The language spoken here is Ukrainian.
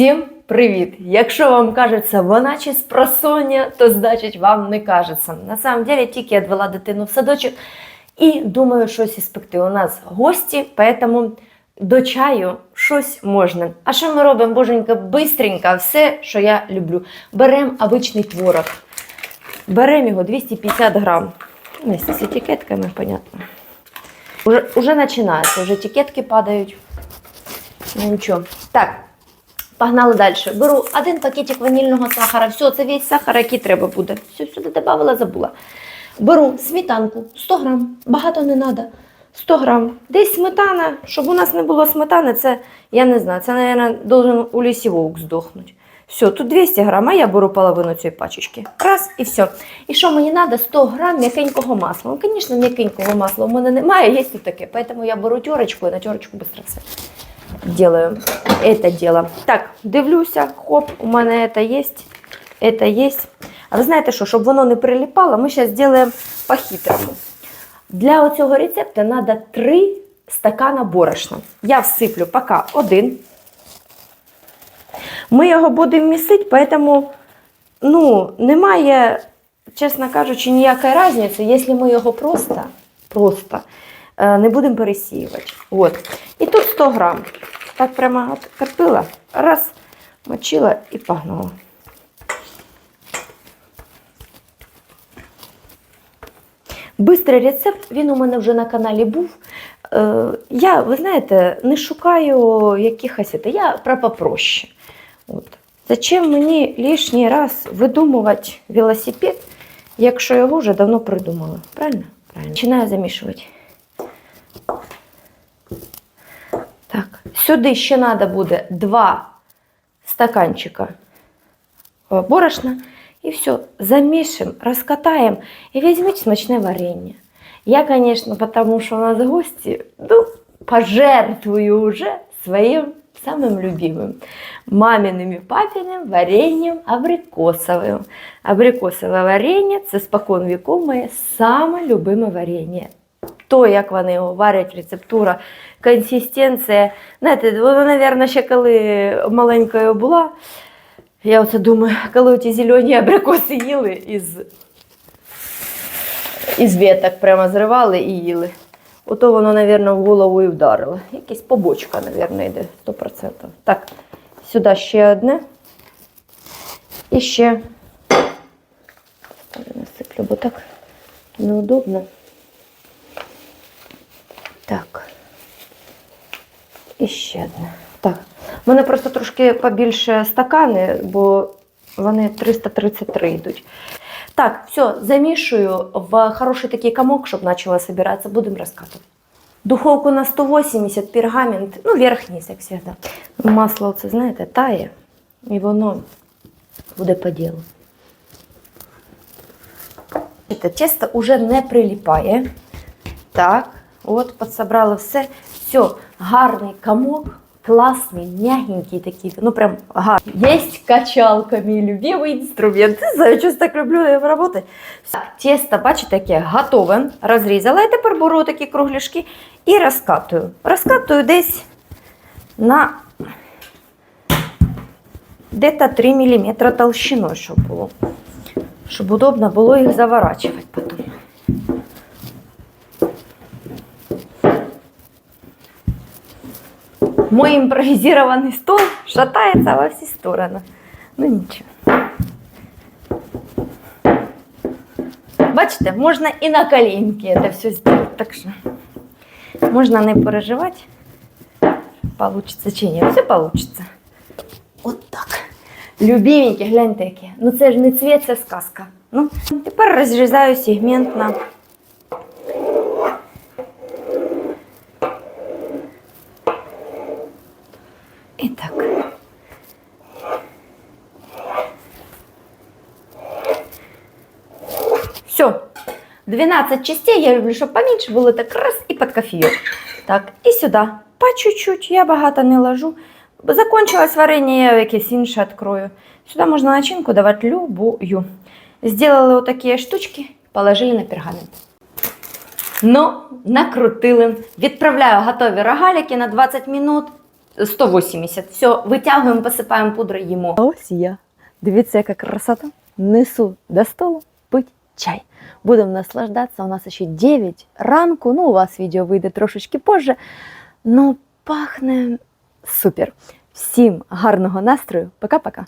Всім привіт! Якщо вам кажеться, вона чи спросоння, то значить вам не кажеться. На самом деле тільки я відвела дитину в садочок і думаю, щось іспекти. У нас гості, поэтому до чаю щось можна. А що ми робимо, боженька, бистренько, все, що я люблю. Беремо обичний творог. Беремо його 250 грам. Вместе з етикетками, понятно. Уже, уже починається, вже етикетки падають. Ну нічого. Так, погнали далі. Беру один пакетик ванільного сахара. Все, це весь сахар, який треба буде. Все, сюди додавала, забула. Беру сметанку 100 грам, багато не треба. 100 грам. Десь сметана, щоб у нас не було сметани, це, я не знаю, це, мабуть, должен у лісі вовк здохнути. Все, тут 200 грам, а я беру половину цієї пачечки. Раз і все. І що мені треба? 100 грам м'якенького масла. Ну, звісно, м'якенького масла у мене немає, є тут таке. Поэтому я беру терочку і на терочку швидко все делаю это дело. Так, дивлюся, хоп, у мене это есть, это есть. А ви знаєте що, щоб воно не прилипало, ми зараз зробимо по-хитрому. Для оцього рецепту треба 3 стакана борошна. Я всиплю поки один. Ми його будемо місити, тому ну, немає, чесно кажучи, ніякої різниці, якщо ми його просто, просто е, не будемо пересіювати. От. І тут 100 грам. Так прямо открпила, раз, мочила і погнала. Бистрий рецепт, він у мене вже на каналі був. Е, я, ви знаєте, не шукаю якихось, я про попроще. От. Зачем мені лишній раз видумувати велосипед, якщо його вже давно придумали? Правильно? Правильно. Починаю замішувати. сюди ще треба буде 2 стаканчика е, борошна. І все, замішаємо, розкатаємо і візьміть смачне варення. Я, звісно, тому що у нас гості, ну, пожертвую вже своїм самим любимым маминим і папиним варенням абрикосовим. Абрикосове варення це спокон віков моє саме любиме варення. То, як вони його варять, рецептура, консистенція. Знаєте, вона, мабуть, ще коли маленькою була, я оце думаю, коли ті зелені абрикоси їли із, із веток прямо зривали і їли. Ото воно, мабуть, в голову і вдарило. Якась побочка, мабуть, йде 100%. Так, сюди ще одне. І ще насиплю, бо так неудобно. Так. І ще одне. Так. У мене просто трошки побільше стакани, бо вони 333 йдуть. Так, все, замішую в хороший такий комок, щоб почала збиратися. Будемо розкатувати. Духовку на 180, пергамент, ну, верх-низ, як завжди. Масло, це, знаєте, тає, і воно буде по ділу. Це тісто вже не прилипає. Так, от, підсобрали все. Все, гарний комок, класний, м'ягенький такий, ну прям гарний. Есть качалка, мій любимий інструмент. Знаю, чого так люблю працювати. Так, тісто, бачите, яке готове. Розрізала. І тепер беру такі кругляшки і розкатую. Розкатую десь на где-то 3 мм толщиною, щоб було. Щоб удобно було їх заворачувати потім. Мой импровизированный стол шатается во все стороны. Ну нічого. Бачите, можна і на коленки це все зробити. Так що можна не переживати. Получиться чи ні. Все получится. От так. Любименькі, гляньте які. Ну це ж не цвіт, це сказка. Ну, тепер розрізаю сегментно. І так. Все. 12 частей. Я люблю, щоб поменьше було так раз і під кофеек. Так, і сюди. По чуть-чуть. Я багато не ложу. Закончилось варення, я якесь інше відкрою. Сюди можна начинку давати любую. Сделали вот такие штучки, положили на пергамент. Ну, накрутили. Відправляю готові рогалики на 20 минут. 180. Все, витягуємо, посипаємо пудрою, їмо. Ось я. Дивіться, яка красота. Несу до столу пить чай. Будемо наслаждатися. У нас ще 9 ранку. Ну, у вас відео вийде трошечки позже. Ну, пахне супер. Всім гарного настрою. Пока-пока.